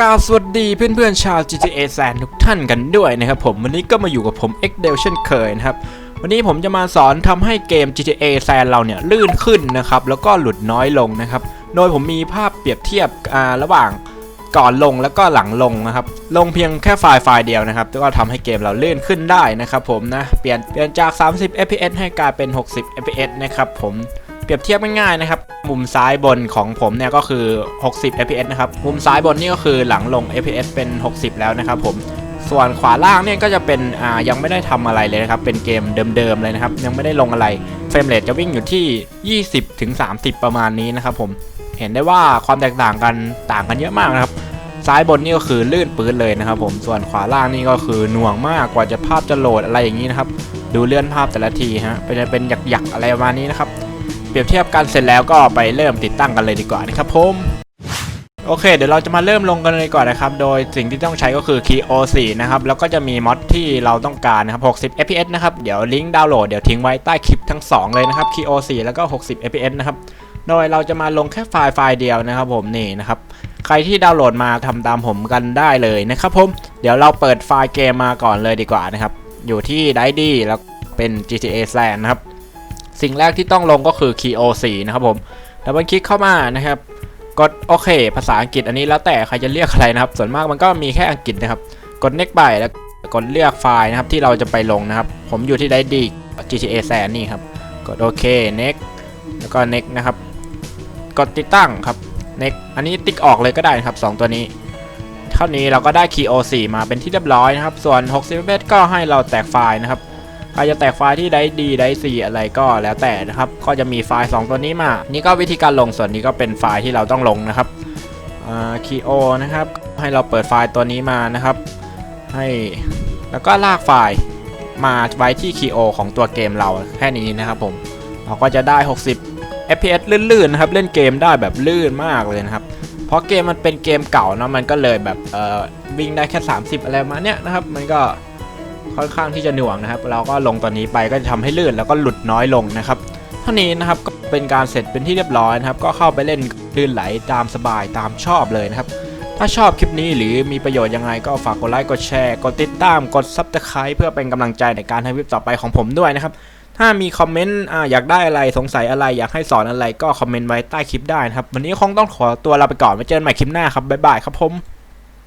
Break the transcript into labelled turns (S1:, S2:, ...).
S1: กาบสวัสดีเพื่อนๆชาว GTA แซนทุกท่านกันด้วยนะครับผมวันนี้ก็มาอยู่กับผม x d e l เช่นเคยนะครับ วันนี้ผมจะมาสอนทำให้เกม GTA แซนเราเนี่ยลื่นขึ้นนะครับ แล้วก็หลุดน้อยลงนะครับ โดยผมมีภาพเปรียบเทียบอ่าระหว่างก่อนลงแล้วก็หลังลงนะครับ ลงเพียงแค่ไฟล์ไฟล์เดียวนะครับก็ทำให้เกมเราลื่นขึ้นได้นะครับผมนะเปลี่ยนเปลี่ยนจาก 30 fps ให้กลายเป็น 60 fps นะครับผม รียบเทียบง่ายๆนะครับ มุมซ้ายบนของผมเนี่ยก็คือ 60 fps นะครับ มุมซ้ายบนนี่ก็คือหลังลง fps เป็น 60 แล้วนะครับผมส่วนขวาล่างเนี่ยก็จะเป็นอ่ายังไม่ได้ทำอะไรเลยนะครับ เป็นเกมเดิมๆเลยนะครับ ยังไม่ได้ลงอะไร เฟรมเรทจะวิ่งอยู่ที่ 20ถึง30 ประมาณนี้นะครับผมเห็นได้ว่าความแตกต่างกันต่างกันเยอะมากนะครับ ซ้ายบนนี่ก็คือลื่นปื้นเลยนะครับ ผมส่วนขวาล่างนี่ก็คือหน่วงมากกว่าจะภาพจะโหลดอะไรอย่างนี้นะครับ ดูเลื่อนภาพแต่ละทีฮะเป็นเป็นหยักๆอะไรประมาณนี้นะครับ เปรียบเทียบกันเสร็จแล้วก็ไปเริ่มติดตั้งกันเลยดีกว่านะครับผมโอเค เดี๋ยวเราจะมาเริ่มลงกันเลยก่อนนะครับ โดยสิ่งที่ต้องใช้ก็คือ Key O4 นะครับ แล้วก็จะมีม็อดที่เราต้องการนะครับ 60 fps นะครับ เดี๋ยวลิงก์ดาวน์โหลดเดี๋ยวทิ้งไว้ใต้คลิปทั้ง 2 เลยนะครับ Key O4 แล้วก็ 60 fps นะครับ โดยเราจะมาลงแค่ไฟล์ไฟล์เดียวนะครับผมนี่นะครับ ใครที่ดาวน์โหลดมาทำตามผมกันได้เลยนะครับผม เดี๋ยวเราเปิดไฟล์เกมมาก่อนเลยดีกว่านะครับ อยู่ที่ไดดี้แล้วเป็น GTA San นะครับ สิ่งแรกที่ต้องลงก็คือ Key O4 นะครับผมดับเบิลคลิกเข้ามานะครับ กดโอเค ภาษาอังกฤษอันนี้แล้วแต่ใครจะเรียกอะไรนะครับ ส่วนมากมันก็มีแค่อังกฤษนะครับ กด next ไปแล้วกดเลือกไฟล์นะครับที่เราจะไปลงนะครับ ผมอยู่ที่ไดดี GTA San นี่ครับ กดโอเค next แล้วก็ next นะครับ กดติดตั้งครับ next อันนี้ติ๊กออกเลยก็ได้นะครับ 2 ตัวนี้เท่านี้เราก็ได้ Key O4 มาเป็นที่เรียบร้อยนะครับ ส่วน60 fps ก็ให้เราแตกไฟล์นะครับ รจะแตกไฟล์ที่ได้ดีได้สีอะไรก็แล้วแต่นะครับ ก็จะมีไฟล์ 2 ตัวนี้มา นี่ก็วิธีการลงส่วนนี้ก็เป็นไฟล์ที่เราต้องลงนะครับคีโอนะครับ ให้เราเปิดไฟล์ตัวนี้มานะครับ ให้แล้วก็ลากไฟล์มาไว้ที่ Key O ของตัวเกมเราแค่นี้นะครับผม เราก็จะได้ 60 fps ลื่นๆนะครับ เล่นเกมได้แบบลื่นมากเลยนะครับ เพราะเกมมันเป็นเกมเก่าเนาะมันก็เลยแบบเอ่อวิ่งได้แค่ 30 อะไรมาเนี้ยนะครับ มันก็ ค่อนข้างที่จะหน่วงนะครับ เราก็ลงตัวนี้ไปก็จะทำให้ลื่นแล้วก็หลุดน้อยลงนะครับเท่านี้นะครับก็เป็นการเสร็จเป็นที่เรียบร้อยนะครับ ก็เข้าไปเล่นลื่นไหลตามสบายตามชอบเลยนะครับ ถ้าชอบคลิปนี้หรือมีประโยชน์ยังไงก็ฝากกดไลค์กดแชร์กดติดตามกด Subscribe เพื่อเป็นกำลังใจในการทำคลิปต่อไปของผมด้วยนะครับ ถ้ามีคอมเมนต์อ่าอยากได้อะไรสงสัยอะไรอยากให้สอนอะไรก็คอมเมนต์ไว้ใต้คลิปได้นะครับ วันนี้คงต้องขอตัวลาไปก่อนไว้เจอกันใหม่คลิปหน้าครับบ๊ายบายครับผม